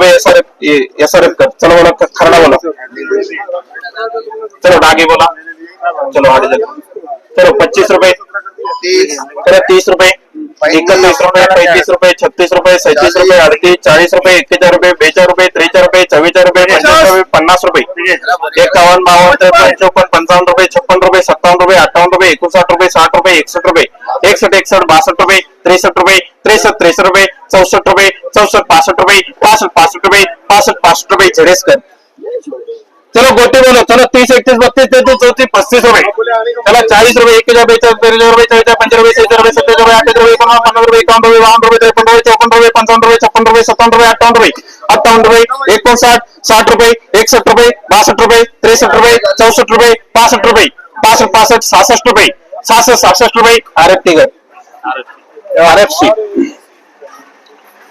कर। चलो बोलो खरड़ा बोलो। चलो डागे बोला। चलो, आगे चलो। चलो, पच्चीस रुपए चलो, तीस रुपए इकतीस रुपए पैंतीस रुपए छत्तीस रुपए सैतीस रुपए अड़तीस, चालीस रुपए इक्कीस रुपए बेचा रुपए त्रेचाळ रुपए चौबीस रुपए पंचेचाळीस रुपये पन्नास रुपये. एकावन्न बावन्न त्रेपन्न चौपन्न पंचावन्न रुपये छप्पन रुपये सत्तावन्न रुपये अठ्ठावन्न रुपये एकोणसाठ रुपये साठ रुपये एकसष्ट रुपये. एकसष्ट एकसष्ट बासष्ट रुपये त्रेसष्ट रुपये त्रेसष्ट त्रेसष्ट रुपये चौसष्ट रुपये चौसष्ट पासष्ट रुपये पासष्ट पासष्ट रुपये पासष्ट पासष्ट रुपये. झेडेसकर चलो गोटे बोलो, चलो तीस एकतीस बत्तीस तेतीस चौतीस पस्तीस रुपये चला चालीस रुपये, एक हज़ार बेचाळीस बेचाळीस रुपये चाळीस पंचवीस रुपये, सत्तर रुपये सत्तर रुपये अठ्ठावीस रुपये एकोणपन्नास पन्नास रुपये एकावन्न रुपये बावन्न रुपये त्रेपन्न रुपये चौपन्न रुपये पंचावन्न रुपये, छप्पन रुपये सत्तावन्न रुपये अठ्ठावन्न रुपये अठ्ठावन्न रुपये एकोणसाठ साठ रुपये एकसष्ट रुपये बासष्ट रुपये त्रेसष्ट रुपये चौसष्ट रुपये पासष्ट रुपये पासष्ट पासष्ट सहासष्ट रुपये सहासष्ट सहासष्ट रुपये R F T R F C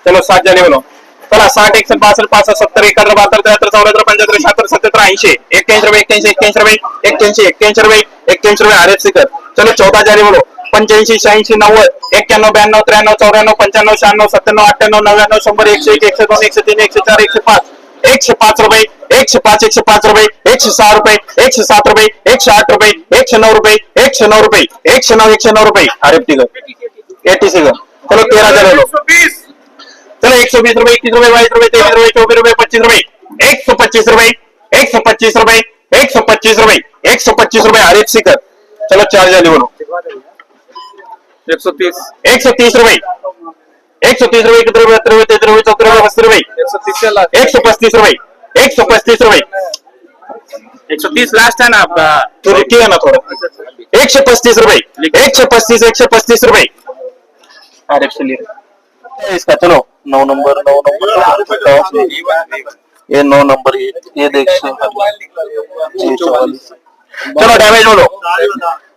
चलो सात झाले बोलो। चला साठ एकसष्ट बासष्ट पासष्ट सत्तर एकाहत्तर बहात्तर त्र्याहत्तर चौऱ्याहत्तर पंच्याहत्तर शहात्तर सत्याहत्तर ऐंशी एक्क्याऐंशी रुपये एक्क्याऐंशी एक्क्याऐंशी रुपये एक्क्याऐंशी एक्क्याऐंशी रुपये एक्क्याऐंशी रुपये आर एफ सी कर चलो चौदा जारी बोलो. पंच्याऐंशी शहाऐंशी नव्वद एक्क्याण्णव ब्याण्णव त्र्याण्णव चौऱ्याण्णव पंच्याण्णव शहाण्णव सत्त्याण्णव अठ्ठ्याण्णव नव्याण्णव शंभर एकशे एक एकशे दोन एकशे तीन एकशे चार एकशे पाच एकशे पाच रुपये एकशे पाच एकशे पाच रुपये एकशे सहा रुपये एकशे सात रुपये एकशे आठ रुपये एकशे नऊ रुपये एकशे नऊ रुपये एकशे नऊ एकशे नऊ रुपये. आर एफ टी कर एटीसी कर चलो तेरा झाले बोलो. चलो एक सौ रुपये रुपए रुपये रुपए रुपये रुपए रुपये रुपए चौबीस पच्चीस रुपये एक सौ पच्चीस रुपये एक सौ पच्चीस रुपए एक सौ पच्चीस रुपए एक सौ पच्चीस रुपए हर एक सीकर चलो चार जाली बोलो एक सौ तीस एक सौ तीस रुपए एक सौ तीस रुपए इकहत्तर रुपए बहत्तर रुपए तेहत्तर रुपए चौहत्तर रुपए अस्सी रुपए एक सौ तीस एक सौ पस्तीस रुपए एक सौ पस्तीस रुपए एक सौ तीस लास्ट है ना आपका तो रुकिए ना थोड़ा एक सौ पस्तीस रुपए एक सौ पस्तीस एक सौ पस्तीस रुपए अरे इसका चलो नौ नंबर नौ नंबर ये नौ नंबर ये ये देख चलो डैमेज बोलो।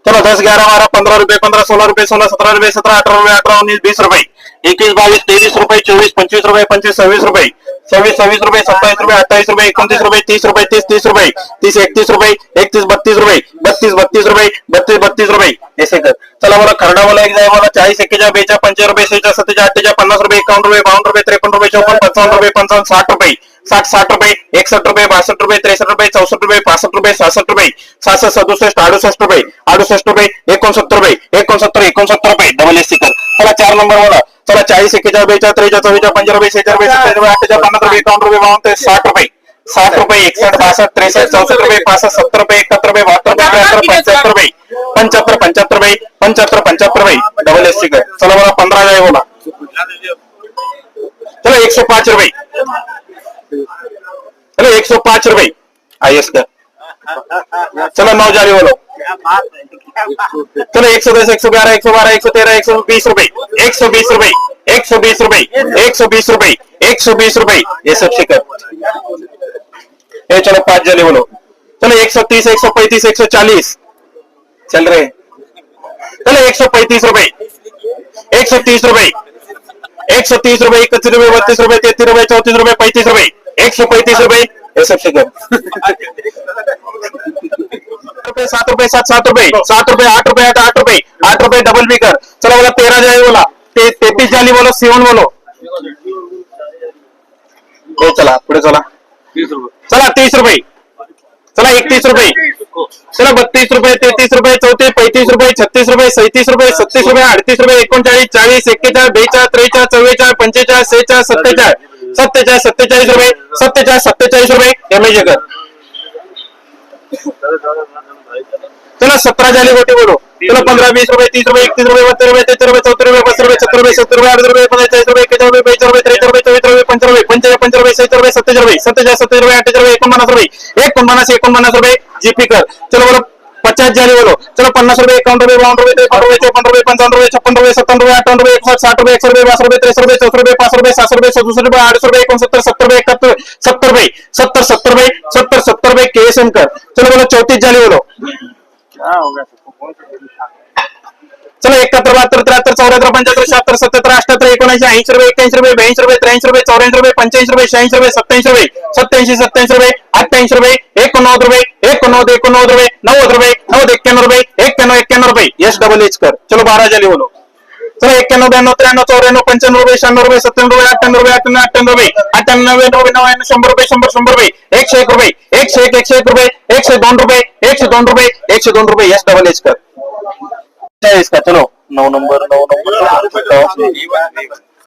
चलो, दस ग्यारह बारह पंद्रह रुपए, पंद्रह सोलह रुपए, सोलह सत्रह रुपए, सत्रह अठारह रुपए, अठारह उन्नीस, बीस रुपए। इक्कीस, बाईस, तेईस रुपए, चौबीस, पच्चीस रुपए, पच्चीस, छब्बीस रुपए। छब्बीस छब्बीस रुपए, सत्ताईस रुपए, अट्ठाईस रुपए, इकतीस रुपए, तीस रुपए, तीस तीस रुपए, तीस, इकतीस रुपए, इकतीस, बत्तीस रुपए, बत्तीस बत्तीस रुपए, बत्तीस बत्तीस रुपए। ऐसे कर। चला बोला, खरडा बोला, एक जाए बोला, चाळीस एक्केचाळ बेचा पंचाळीस रुपये सेहेचाळ सत्तेचाळ अठ्ठेचाळ पन्नास रुपये, एकावन्न रुपये, बावन्न रुपये, त्रेपन्न रुपये, चौपन्न, पंचावन्न रुपये, पंचावन्न, साठ रुपये, साठ साठ रुपये, एकसष्ट रुपये, बासष्ट रुपये, त्रेसष्ट रुपये, चौसष्ट रुपये, पासष्ट रुपये, सहासष्ट रुपये, सहासष्ट, सदुसष्ट, अडुसष्ट रुपये अडुसष्ट रुपये, एकोणसत्तर रुपये, एकोणसत्तर एकोणसत्तर रुपये डबल एस कर चला चार नंबर वाला चला चाळीस एक्केचाळ बेचाळ त्रेचाळ चव्वेचाळ पंचाळीस रुपये सेहेचाळ रुपये सत्तेचाळ रुपये अठ्ठेचाळ पन्नास रुपये, एकावन्न रुपये, बावन्न साठ रुपये. साठ रुपये, एकसष्ट, बासष्ट, त्रेसष्ट, चौसष्ट रुपये, पासष्ट, सत्तर रुपये, एकाहत्तर रुपये, बहात्तर रुपये, त्र्याहत्तर रुपये. पंच्याहत्तर पंच्याहत्तर रुपये पंच्याहत्तर पंच्याहत्तर रुपये डबल एस कर. चला बोला पंधरा जाए बोला. चलो एक सौ पाच रुपये. चलो एक सौ पाच रुपये. आई एस कर चलो नौ जारी बोलो. चलो एक सौ दस एक सौ ग्यारह एक सौ बारह एक सौ तेरह एक सौ बीस रुपए एक सौ बीस रुपए एक सौ बीस रुपए एक सौ बीस रुपए एक सौ बीस रुपए ये सब शिकर ये चलो, पाँच जने बोलो. चलो एक सौ तीस एक सौ पैंतीस एक सौ चालीस चल रहे चलो एक सौ पैंतीस रुपए। एक सौ तीस रुपए। एक सौ तीस रुपए इकतीस रुपए बत्तीस रुपए तैतीस रुपए चौतीस रुपए पैंतीस रुपए। एक सौ पैंतीस रुपए ये सब शिकर रुपये सात रुपए सात सात रुपए सात रुपए आठ रुपए आठ आठ रुपए आठ रुपए डबल भी कर। चलो बोला तेरह जाए बोला। ते, तैतीस जाली बोलो सेवन बोलो। ये चला पुढे चला। चला तीस रुपये चला एकतीस रुपये चला बत्तीस रुपये तेहतीस छत्तीस रुपये, सैतीस रुपये, सत्तीस रुपये, अडतीस रुपये, एकोणचाळीस, चाळीस, एक्केचाळीस, बेचाळीस, त्रेचाळीस चव्वेचाळीस पंचेचाळीस, सेहेचाळीस, सत्तेचाळीस सत्तेचाळीस सत्तेचाळीस रुपये, सत्तेचाळीस सत्तेचाळीस रुपये एमएज कर चला सत्रह जाली गोटी बोलो. चलो पंद्रह बीस रुपए तीस रुपए इकतीस रुपए बत्तीस रुपए तैतीस रुपए चौतीस रुपए बत्तीस रुपए छत्तर रुपए सत्तर रुपए अड़तीस रुपए पंचायत रुपए इक्कीस रुपए बाईस रुपए तेईस रुपए चौबीस रुपए पंचास रुपए पंचायत पंच रुपए सत्तर रुपए सत्तर रुपए सत्तेचाळीस सत्तेचाळीस रुपये, अठ्ठेचाळीस रुपये, एकोणपन्नास रुपये, एकोणपन्नास एकोणपन्नास रुपये जीपी कर. चलो, बोलो, पचास जाली बोलो. चलो पन्नास रुपये एकावन्न रुपये बावन्न रुपये त्रेपन्न रुपये चौपन्न रुपये पंचावन्न रुपये, छप्पन रुपये सत्तावन्न रुपये अठ्ठावन्न रुपये एकसष्ट साठ रुपये एकशे रुपये बासष्ट रुपये त्रेसष्ट रुपये चौसष्ट रुपये पाच रुपये सात रुपये, सदुसष्ट रुपये आठशे रुपये, एकोणसत्तर, सत्तर रुपये, एकाहत्तर, सत्तर रुपये, सत्तर सत्तर रुपये, सत्तर सत्तर रुपये केएसएम कर. चलो बोलो, चौतीस जाली बोलो. चलो, एकाहत्तर, बहात्तर, त्र्याहत्तर, चौऱ्याहत्तर, पंच्याहत्तर, शहात्तर, सत्याहत्तर, अठ्याहत्तर, एकोणऐंशी, ऐंशी रुपये, एक्क्याऐंशी रुपये, ब्याऐंशी रुपये, त्र्याऐंशी रुपये, चौऱ्याऐंशी रुपये, पंच्याऐंशी रुपये, शहाऐंशी रुपये सत्याऐंशी रुपये, सत्याऐंशी सत्याऐंशी रुपये, अठ्ठ्याऐंशी रुपये, एकोणनव्वद रुपये, एकोणनव्वद एकोणनव्वद रुपये, नव्वद रुपये, नव्वद, एक्क्याण्णव रुपये रुपये यश डबल एच कर चलो बारह हज़ार बोलो चलो एक्क्याण्णव ब्याण्णव त्र्याण्णव चौऱ्याण्णव पंच्याण्णव रुपये शहाण्णव रुपये सत्त्याण्णव रुपये अठ्ठ्याण्णव रुपये अठ्ठ्याण्णव अठ्ठ्याण्णव रुपये अठ्ठ्याण्णव नवे नव्याण्णव शंभर रुपये शंभर शंभर रुपये एकशे एक रुपये एकशे एक एकशे एक रुपये एकशे दोन रुपये एकशे दोन रुपये एकशे दोन रुपये यश डबल एच कर चलो नऊ नंबर नऊ नंबर